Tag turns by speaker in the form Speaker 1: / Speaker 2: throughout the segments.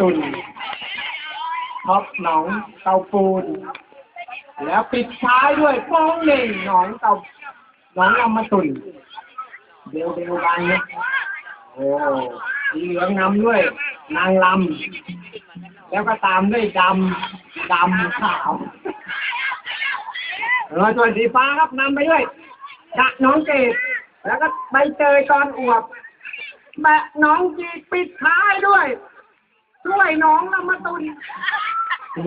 Speaker 1: ตุนท็อปหนองเตาปูน แล้วปิดท้ายด้วยโป้งหนึ่งหนองเตาหนองลำมาตุนเบลเบลบางนะโอ้สีเหลืองนำด้วย นางลำแล้วก็ตามด้วยดำดำขาวเออส่วนสีฟ้าครับนำไปด้วยกะน้องเกดแล้วก็ใบเตยตอนอวบแบะน้องจีปิดท้ายด้วย ด้วยน้องลำมาตุนสี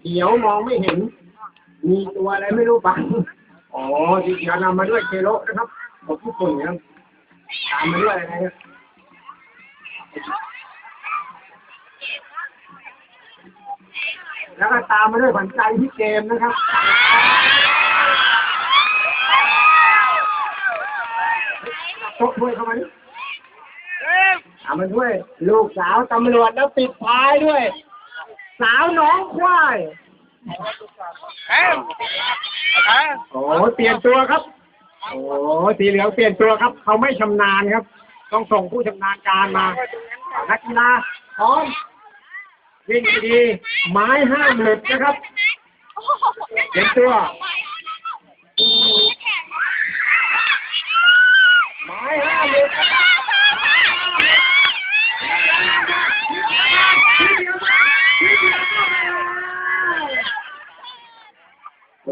Speaker 1: เขียวมองไม่เห็น มีตัวอะไรไม่รู้ปังอ๋อสีเขียวนำมาด้วยเคโรนะครับบอกญี่ปุ่นนะครับตามมาด้วยอะไรนะแล้วก็ตามมาด้วยขวัญใจพี่เกมนะครับโต๊ะด้วยเข้ามาดิ ตามมาด้วย ลูกสาวตำรวจแล้วปิดท้ายด้วย สาวน้องควายโอ้เปลี่ยนตัวครับ โอ้สีเหลืองเปลี่ยนตัวครับ เขาไม่ชำนาญครับ ต้องส่งผู้ชำนาญการมา นักกีฬาพร้อมวิ่งดีๆไม้ห้ามหลุดนะครับเปลี่ยนตัว ไม้ห้ามหลุดนะครับ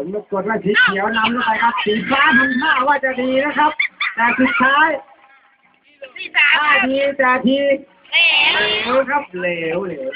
Speaker 1: ผมรบกวนว่าสีเขียวนำลงไปครับ สีฟ้าทำท่าว่าจะดีนะครับ แต่สุดท้ายท่าดีแต่ทีเหลวครับเหลวเหลว